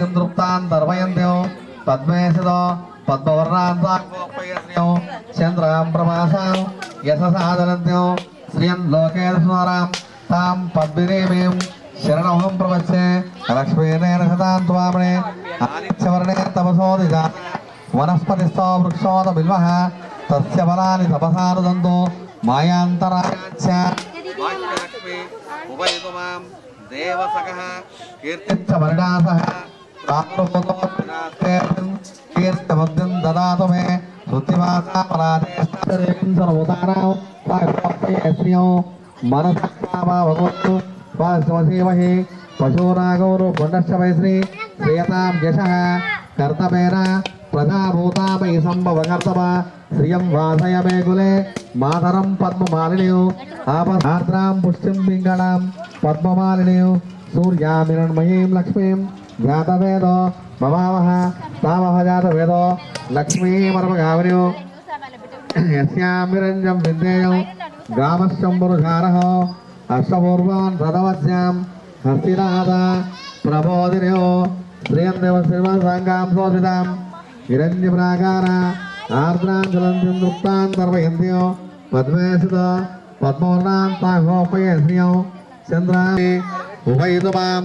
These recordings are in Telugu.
జ్వలంతిం దర్వయంత్యం పద్మేశదో పద్మవర్ణాంతాం చంద్రాం ప్రమాసాం యశసాదనంత్యం శ్రియం లోకేశ్వరాం తాం పద్మినేమీం శరణమహం ప్రవచ్చే లక్ష్మీనేన సదాం త్వామణే ఆదిత్యవర్ణే తపసోదిజ వనస్పతిస్థో వృక్షోద బిల్వ తస్య ఫలాని తపసానుదంతో మాయాంతరాయాచ్చ వాక్యలక్ష్మి ఉభయతుమాం దేవసకః కీర్తిచ్చ వరుడాసః కీర్తిమగ్నం దదాతు మే శృతివాసాపరాధేం సర్వోదానాం శ్రియం మనసక్కామా పుండశ్చ వైశ్రీ శ్రియతాం యశః కర్తమేన ప్రజాభూతామై సంభవ కర్తమ శ్రియం వాసయ మే కులే మాతరం పద్మమాలినియు ఆపద్రాం పుష్టిం పింగళాం పద్మమాలినియు సూర్యామిరణ్మయీం లక్ష్మీం జాతవేదో మమావహ తామహ జాతవేదో లక్ష్మీమర్మగామినియు యస్యామిరంజం విద్యేయం గ్రామశంభురుషారః అష్టపూర్వాన్ రథవస్యాం హస్తినాథ ప్రబోధినయో శ్రీయందేవ శ్రీమసాంగాం శోభితాం హిరణ్యప్రాకార ఆర్ద్రాం జ్వలంతిం దృప్తాం తర్వయంత్యో పద్మేశిత పద్మోర్ణాం తాహోపయ శ్రియం చంద్రామి ఉభయతు మాం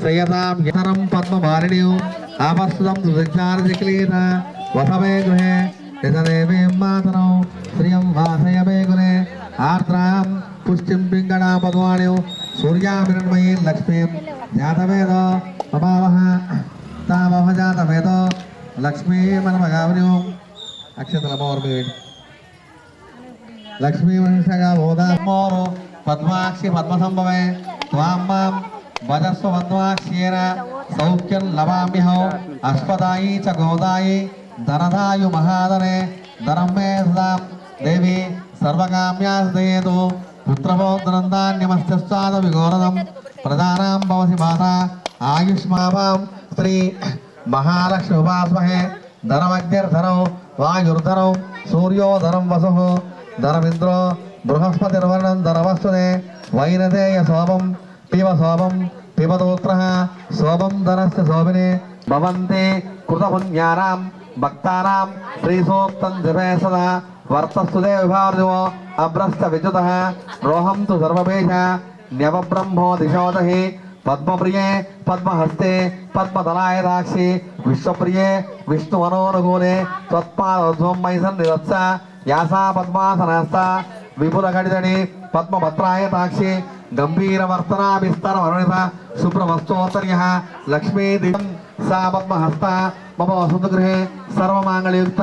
యతరం పద్మమాలినియో ఆపస్తుతం దుర్విజ్ఞానదిక్లీత వసమే గృహే యతదేవీం మాతరం శ్రియం వాసయ మే గురే ఆర్ద్రాం పుష్టిం పింగళా పద్వాణ్యో సూర్యామిరణ్మయీం లక్ష్మీం జాతవేద మమావహ తామహ జాతవేద లక్ష్మీ మనమగావన్యో అక్షతల మోర్మి లక్ష్మీ మనుషగా బోధామోరు పద్మాక్షి పద్మసంభవే త్వాం మాం సౌఖ్యం లవామ్యహం అశ్వదాయి చ గోదాయి ధనదాయు మహాదనే ధనం మే సదాం దేవి సర్వకామ్యాస్తేతు పుత్రపౌత్రందాన్యమస్త్యస్వాద విఘోరదం ప్రధానాం భవసి మాత ఆయుష్మావాం శ్రీ మహాలక్ష్మి ఉపాస్మహే ధనమగ్నిర్ధనం వాయుర్ధనం సూర్యోధనం వసు ధనమింద్రో బృహస్పతిర్వర్ణం ధనవస్తునే వైనదేయ శోభం పివ శోభం పిబదోత్ర శోభం ధనస్య శోభినే భవంతి కృతపుణ్యానాం భక్తానాం శ్రీసూక్తం జపే సదా వర్తస్తుదే విభార్జవో అభ్రస్త విద్యుత రోహం తు సర్వభేష న్యవబ్రహ్మో దిశోదహి పద్మప్రియే పద్మహస్తే పద్మదలాయదాక్షి విశ్వప్రియే విష్ణువనోనుకూలే త్వత్పాదోద్భవం మైసన్ నిరత్స యాసా పద్మాసనస్త విపుల గడిదడి పద్మభద్రాయతాక్షి గంభీరవర్తనా గంభీరవర్తనాభిస్తరవరుణిత వర్ణిత శుభ్రవస్తోత్తర్య లక్ష్మీ దివం సా పద్మహస్త మమ వసంతగృహే సర్వమాంగళయుక్త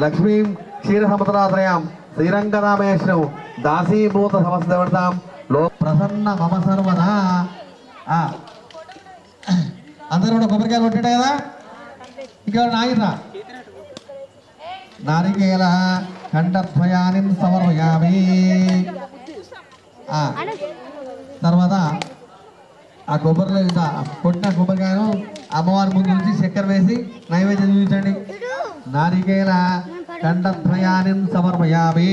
లక్ష్మీం క్షీరసముద్రాశ్రయాం శ్రీరంగరామేశ్వరం దాసీభూత సమస్తవర్తాం లో ప్రసన్న మమ సర్వదా అందరూ కూడా కొబ్బరికాయలు కొట్టాడు కదా? ఇంకెవరు ఆగిరా నారికేల కంఠద్వయాన్ని సమర్పయామి। ఆ, తర్వాత ఆ కొబ్బరిలో ఇంత కొట్టిన కొబ్బరికాయను అమ్మవారి ముందు నుంచి చక్కెర వేసి నైవేద్యం చూపించండి. నారికేల కంఠద్వయాన్ని సమర్పయామి.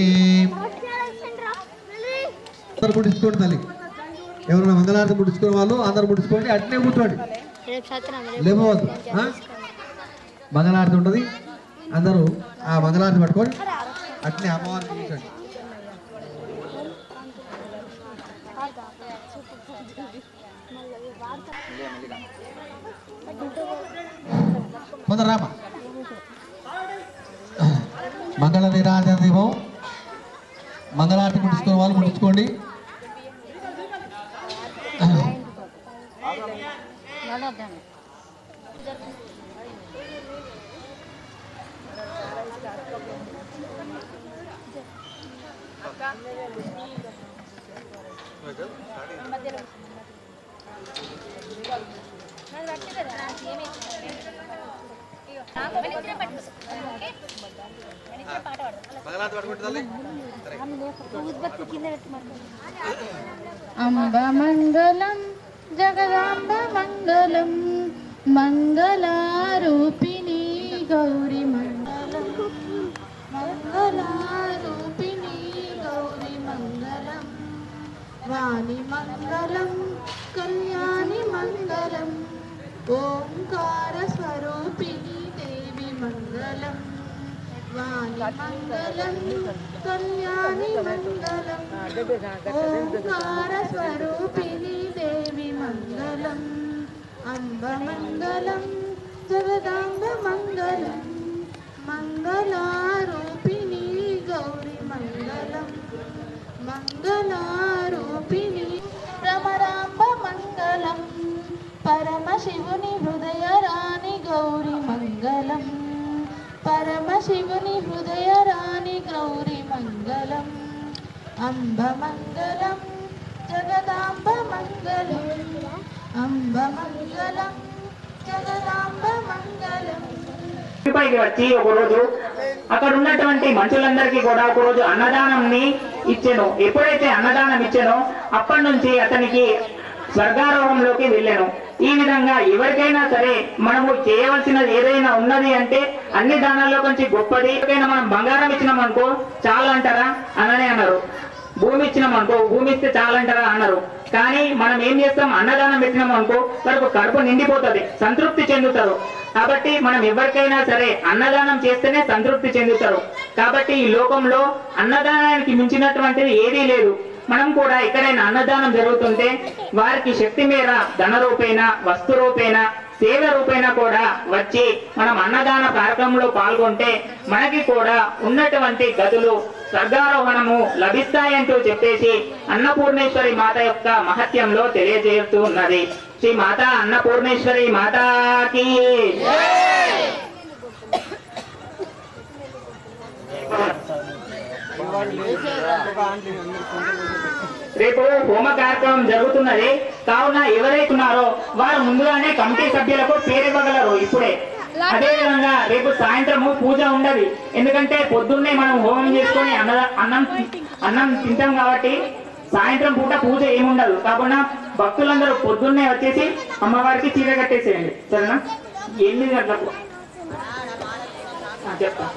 అందరు పుట్టించుకోండి తల్లి. ఎవరైనా మంగళార్థం పుట్టించుకునే వాళ్ళు అందరు పుట్టించుకోండి అట్నే కూర్చోండి. రేపు సత్రం ఉంటుంది. అందరూ ఆ మంగళారతి పట్టుకొని అట్నే అమ్మవారికి చూపించండి. కొందరు మంగళ నిరాజన దీపం మంగళారతి ముట్టించుకునే వాళ్ళు ముట్టించుకోండి నడవద్దాను అంబ మంగళం జగదాంబ మంగళం మంగళారూపిణి గౌరి మంగళం మంగళారూపి గౌరి మంగళం వాణి మంగళం కళ్యాణి మంగళం ఓంకార స్వరూపిణి దేవి మంగళం వాణి మంగళం కళ్యాణి మంగళం ఓంకార స్వరూపిణి దేవి మంగళం అంబ మంగళం జగదాంబ మంగళం మంగళారూపిణి గౌరి మంగళం మంగళా మంగళం. పరమశివుని హృదయ రాణి గౌరి మంగళం. పరమశివుని హృదయ రాణి గౌరి మంగళం. అంబ మంగళం జగదాంబ మంగళం అంబ మంగళం జగదాంబ మంగళం పైకి వచ్చి ఒకరోజు అక్కడ ఉన్నటువంటి మనుషులందరికీ కూడా ఒకరోజు అన్నదానం ని ఇచ్చాను. ఎప్పుడైతే అన్నదానం ఇచ్చానో అప్పటి నుంచి అతనికి స్వర్గారోహంలోకి వెళ్ళాను. ఈ విధంగా ఎవరికైనా సరే మనము చేయవలసినది ఏదైనా ఉన్నది అంటే అన్ని దానాల్లో కొంచెం గొప్పది. ఎవరికైనా మనం బంగారం ఇచ్చినాం అనుకో చాలా అంటారా? అననే అన్నారు. భూమి ఇచ్చినాం అనుకో భూమి ఇస్తే చాలంటారా అన్నారు. కానీ మనం ఏం చేస్తాం? అన్నదానం పెట్టినాం అనుకో వాళ్ళకు కడుపు నిండిపోతుంది సంతృప్తి చెందుతారు. కాబట్టి మనం ఎవరికైనా సరే అన్నదానం చేస్తేనే సంతృప్తి చెందుతారు. కాబట్టి ఈ లోకంలో అన్నదానానికి మించినటువంటిది ఏదీ లేదు. మనం కూడా ఎక్కడైనా అన్నదానం జరుగుతుంటే వారికి శక్తి మేర ధన రూపేణ వస్తు రూపేణ సేవ రూపేణ కూడా వచ్చి మనం అన్నదాన కార్యక్రమంలో పాల్గొంటే మనకి కూడా ఉన్నటువంటి గదులు స్వర్గారోహణము లభిస్తాయంటూ చెప్పేసి అన్నపూర్ణేశ్వరి మాత యొక్క మహత్యంలో తెలియజేస్తూ ఉన్నది శ్రీ మాత అన్నపూర్ణేశ్వరి మాతాకి. రేపు హోమ కార్యక్రమం జరుగుతున్నది. కావున ఎవరైతే ఉన్నారో వారు ముందుగానే కమిటీ సభ్యులకు పేరివ్వగలరు ఇప్పుడే. అదే విధంగా రేపు సాయంత్రము పూజ ఉండదు. ఎందుకంటే పొద్దున్నే మనం హోమం చేసుకొని అన్న అన్నం అన్నం తింటాం కాబట్టి సాయంత్రం పూట పూజ ఏముండదు. కాకుండా భక్తులందరూ పొద్దున్నే వచ్చేసి అమ్మవారికి చీర కట్టేసేయండి. సరేనా? ఎనిమిది గంటలకు. చెప్తా.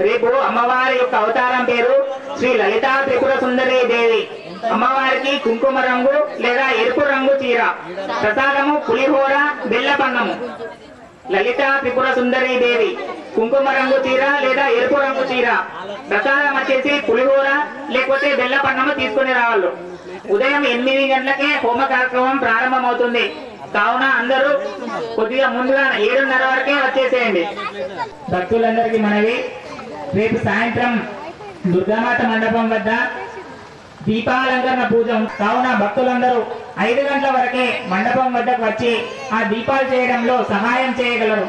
రేపు అమ్మవారి యొక్క అవతారం పేరు శ్రీ లలితా త్రిపుర సుందరీ దేవి. అమ్మవారికి కుంకుమ రంగు లేదా ఎరుపు రంగు చీర. ప్రసాదము పులిహోర బెల్లపన్నము. లలిత త్రిపుర సుందరి దేవి. కుంకుమ రంగు చీర లేదా ఎరుపు రంగు చీర. ప్రసాదం వచ్చేసి పులిహోర లేకపోతే బెల్లపన్నము తీసుకుని రావాలి ఉదయం ఎనిమిది గంటలకే హోమ కార్యక్రమం ప్రారంభమవుతుంది. కావున అందరూ కొద్దిగా ముందుగా ఏడున్నర వరకే వచ్చేసేయండి. భక్తులందరికీ మనవి. రేపు సాయంత్రం దుర్గామాత మండపం వద్ద దీపాలంకరణ పూజ కావున భక్తులందరూ ఐదు గంటల వరకే మండపం వద్దకు వచ్చి ఆ దీపాలు చేయడంలో సహాయం చేయగలరు.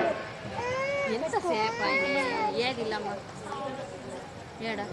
ఏడా?